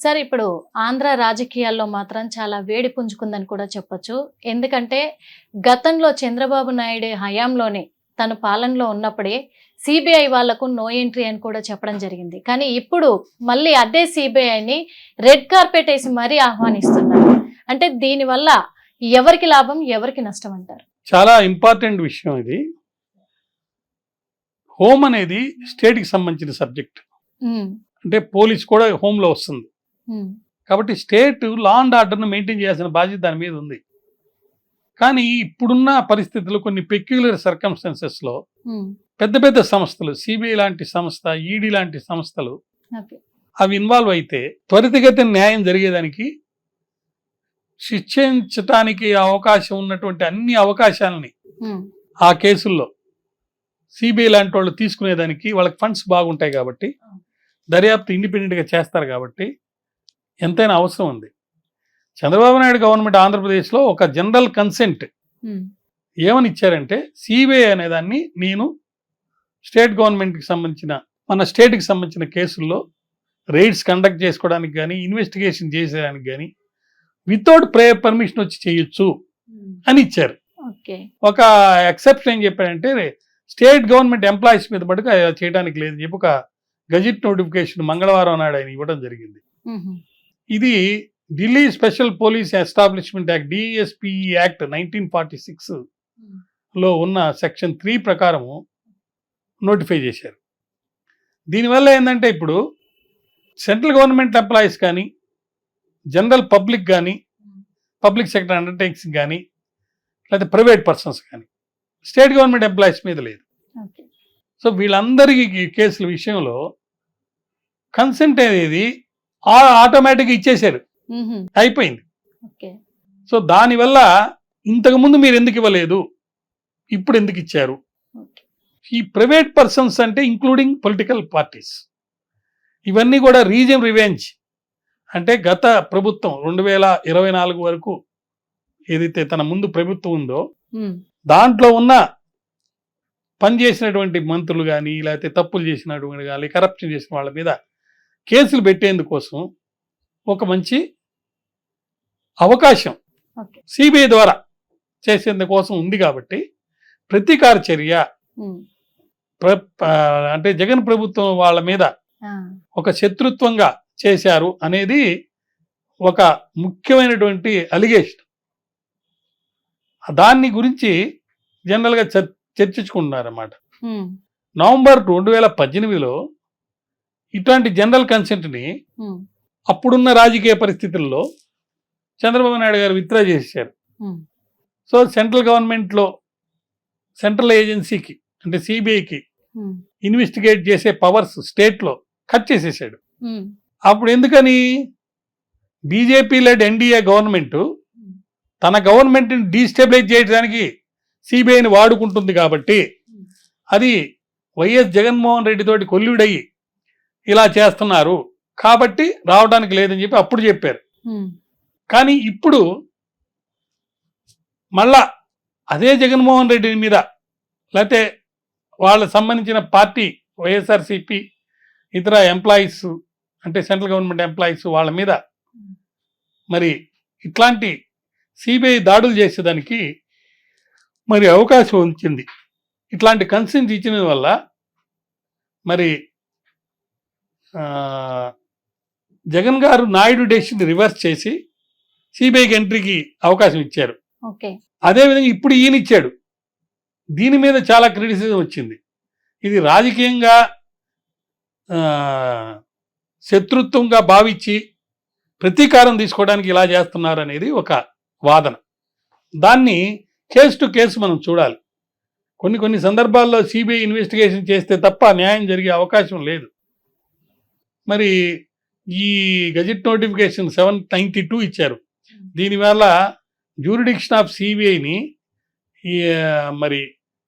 Sir ఇప్పుడు ఆంధ్ర రాజకీయాల్లో మాత్రం చాలా వేడి పుంజుకుందని కూడా చెప్పొచ్చు. ఎందుకంటే గతంలో చంద్రబాబు నాయుడు హయాంలోనే తను పాలనలో ఉన్నప్పుడే సిబిఐ వాళ్ళకు నో ఎంట్రీ అని కూడా చెప్పడం జరిగింది. కానీ ఇప్పుడు మళ్ళీ అదే సిబిఐని రెడ్ కార్పెట్ వేసి మరీ ఆహ్వానిస్తున్నారు. అంటే దీనివల్ల ఎవరికి లాభం ఎవరికి నష్టం అంటారు? చాలా ఇంపార్టెంట్ విషయం ఇది. హోమ్ అనేది స్టేట్కి సంబంధించిన సబ్జెక్ట్. అంటే పోలీస్ కూడా హోమ్లో వస్తుంది. కాబట్టి స్టేట్ లా అండ్ ఆర్డర్ను మెయింటైన్ చేయాల్సిన బాధ్యత దాని మీద ఉంది. కానీ ఇప్పుడున్న పరిస్థితులు కొన్ని పెక్యులర్ సర్కమ్స్టెన్సెస్లో పెద్ద పెద్ద సంస్థలు సిబిఐ లాంటి సంస్థ ఈడీ లాంటి సంస్థలు. అవి ఇన్వాల్వ్ అయితే త్వరితగతిన న్యాయం జరిగేదానికి శిక్షించటానికి అవకాశం ఉన్నటువంటి అన్ని అవకాశాలని ఆ కేసుల్లో సిబిఐ లాంటి వాళ్ళు తీసుకునేదానికి వాళ్ళకి ఫండ్స్ బాగుంటాయి కాబట్టి దర్యాప్తు ఇండిపెండెంట్గా చేస్తారు కాబట్టి ఎంతైనా అవసరం ఉంది. చంద్రబాబు నాయుడు గవర్నమెంట్ ఆంధ్రప్రదేశ్లో ఒక జనరల్ కన్సెంట్ ఏమని ఇచ్చారంటే సిబిఐ అనేదాన్ని నేను స్టేట్ గవర్నమెంట్కి సంబంధించిన మన స్టేట్కి సంబంధించిన కేసుల్లో రైడ్స్ కండక్ట్ చేసుకోవడానికి కానీ ఇన్వెస్టిగేషన్ చేసేదానికి కానీ వితౌట్ ప్రే పర్మిషన్ వచ్చి చేయొచ్చు అని ఇచ్చారు. ఒక ఎక్సెప్షన్ ఏం చెప్పారంటే స్టేట్ గవర్నమెంట్ ఎంప్లాయీస్ మీద అది చేయడానికి లేదని చెప్పి ఒక గజెట్ నోటిఫికేషన్ మంగళవారం నాడు ఆయన ఇవ్వడం జరిగింది. ఇది Delhi special police establishment act DSP act nineteen forty six um, లో ఉన్న సెక్షన్ త్రీ ప్రకారము నోటిఫై చేశారు. దీనివల్ల ఏంటంటే ఇప్పుడు సెంట్రల్ గవర్నమెంట్ ఎంప్లాయీస్ కానీ జనరల్ పబ్లిక్ కానీ పబ్లిక్ సెక్టర్ అండర్టేక్స్ కానీ లేదా ప్రైవేట్ పర్సన్స్ కానీ స్టేట్ గవర్నమెంట్ ఎంప్లాయీస్ మీద లేదు. సో వీళ్ళందరికీ కేసుల విషయంలో కన్సెంట్ అనేది ఆటోమేటిక్గా ఇచ్చేశారు. అయిపోయింది. సో దానివల్ల ఇంతకుముందు మీరు ఎందుకు ఇవ్వలేదు? ఇప్పుడు ఎందుకు ఇచ్చారు? ఈ ప్రైవేట్ పర్సన్స్ అంటే ఇంక్లూడింగ్ పొలిటికల్ పార్టీస్. ఇవన్నీ కూడా రీజన్ రివెంజ్. అంటే గత ప్రభుత్వం రెండు వేల ఇరవై నాలుగు వరకు ఏదైతే తన ముందు ప్రభుత్వం ఉందో దాంట్లో ఉన్న పనిచేసినటువంటి మంత్రులు కానీ లేకపోతే తప్పులు చేసినటువంటి కానీ కరప్షన్ చేసిన వాళ్ళ మీద కేసులు పెట్టేందుకోసం ఒక మంచి అవకాశం సిబిఐ ద్వారా చేసేందుకోసం ఉంది కాబట్టి ప్రతీకార చర్య అంటే జగన్ ప్రభుత్వం వాళ్ళ మీద ఒక శత్రుత్వంగా చేశారు అనేది ఒక ముఖ్యమైనటువంటి అలిగేషన్. దాన్ని గురించి జనరల్గా చర్ చర్చించుకుంటున్నారన్నమాట. నవంబర్ రెండు వేల పద్దెనిమిదిలో ఇట్లాంటి జనరల్ కన్సెంట్ని అప్పుడున్న రాజకీయ పరిస్థితుల్లో చంద్రబాబు నాయుడు గారు విత్డ్రా చేశారు. సో సెంట్రల్ గవర్నమెంట్లో సెంట్రల్ ఏజెన్సీకి అంటే సిబిఐకి ఇన్వెస్టిగేట్ చేసే పవర్స్ స్టేట్లో కట్ చేసేసాడు. అప్పుడు ఎందుకని? బీజేపీ లెడ్ ఎన్డీఏ గవర్నమెంట్ తన గవర్నమెంట్ని డీస్టెబిలైజ్ చేయడానికి సిబిఐని వాడుకుంటుంది కాబట్టి అది వైఎస్ జగన్మోహన్ రెడ్డి తోటి కొల్లుడయ్యి ఇలా చేస్తున్నారు. కాబట్టి రావడానికి లేదని చెప్పి అప్పుడు చెప్పారు. కానీ ఇప్పుడు మళ్ళా అదే జగన్మోహన్ రెడ్డి మీద లేకపోతే వాళ్ళకి సంబంధించిన పార్టీ వైఎస్ఆర్సిపి ఇతర ఎంప్లాయీస్ అంటే సెంట్రల్ గవర్నమెంట్ ఎంప్లాయీస్ వాళ్ళ మీద మరి ఇట్లాంటి సిబిఐ దాడులు చేసేదానికి మరి అవకాశం ఉంచింది ఇట్లాంటి కన్సెంట్ ఇచ్చిన వల్ల మరి జగన్ గారు నాయుడు డెసిషన్ రివర్స్ చేసి సిబిఐకి ఎంట్రీకి అవకాశం ఇచ్చారు. అదేవిధంగా ఇప్పుడు ఈయన ఇచ్చాడు. దీని మీద చాలా క్రిటిసిజం వచ్చింది. ఇది రాజకీయంగా శత్రుత్వంగా భావించి ప్రతీకారం తీసుకోవడానికి ఇలా చేస్తున్నారు అనేది ఒక వాదన. దాన్ని కేసు టు కేసు మనం చూడాలి. కొన్ని కొన్ని సందర్భాల్లో సిబిఐ ఇన్వెస్టిగేషన్ చేస్తే తప్ప న్యాయం జరిగే అవకాశం లేదు. మరి ఈ gazette notification seven ninety two ఇచ్చారు. దీనివల్ల జ్యూరిడిక్షన్ ఆఫ్ సిబిఐని ఈ మరి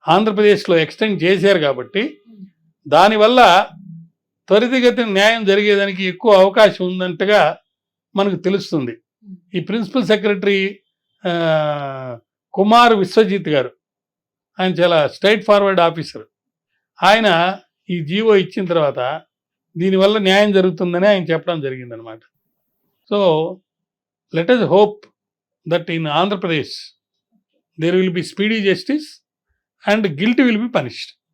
ఆంధ్రప్రదేశ్లో ఎక్స్టెండ్ చేశారు కాబట్టి దానివల్ల త్వరితగతిన న్యాయం జరిగేదానికి ఎక్కువ అవకాశం ఉందంటగా మనకు తెలుస్తుంది. ఈ ప్రిన్సిపల్ సెక్రటరీ కుమార్ విశ్వజిత్ గారు ఆయన చాలా స్ట్రైట్ ఫార్వర్డ్ ఆఫీసర్. ఆయన ఈ జీవో ఇచ్చిన తర్వాత దీనివల్ల న్యాయం జరుగుతుందని ఆయన చెప్పడం జరిగిందనమాట so let us hope that in Andhra Pradesh there will be speedy justice and guilty will be punished